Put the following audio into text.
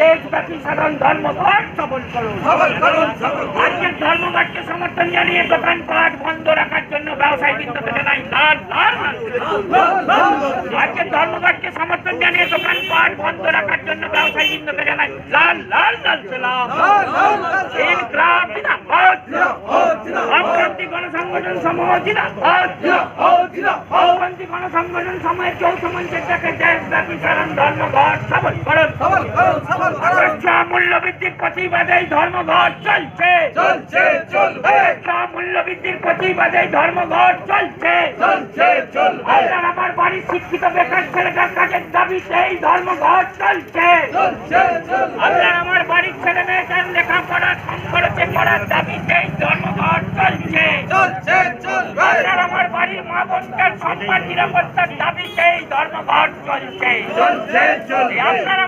দেশব্যাপী সাধারণ ধর্মঘট সবল করুন আজকের ধর্মঘটকে সমর্থন জানিয়ে দোকানপাট বন্ধ রাখার জন্য ব্যবসায়ী বৃন্দ থেকে নাই লাল লাল। আজকের ধর্মঘটকে সমর্থন জানিয়ে দোকানপাট বন্ধ রাখার জন্য ব্যবসায়ী বৃন্দ থেকে নাই লাল লাল লাল সালাম গণসংগঠন সমূহ জিন্দাবাদ। বামপন্থী গণসংগঠন সমূহের যৌথ মঞ্চের ডাকে দেশব্যাপী সাধারণ ধর্মঘট সবল করুন মূল্য বৃদ্ধির প্রতিবাদে এই ধর্মঘট চলছে। চলছে চলবে। প্রতিবাদে ধর্মঘট চলছে। চলছে চলবে। আমার বাড়ির শিক্ষিত বেকার ছেলেটার কাজের দাবিতে এই ধর্মঘট চলছে। চলছে চলবে। আমার বাড়ির ছেলে মেয়েটার লেখাপড়া খরচে করার দাবিতে এই ধর্মঘট চলছে। চলছে চলবে আপনার আমার বাড়ির মা বোনটার সম্মান নিরাপত্তার ধর্মঘট চলছে। আপনার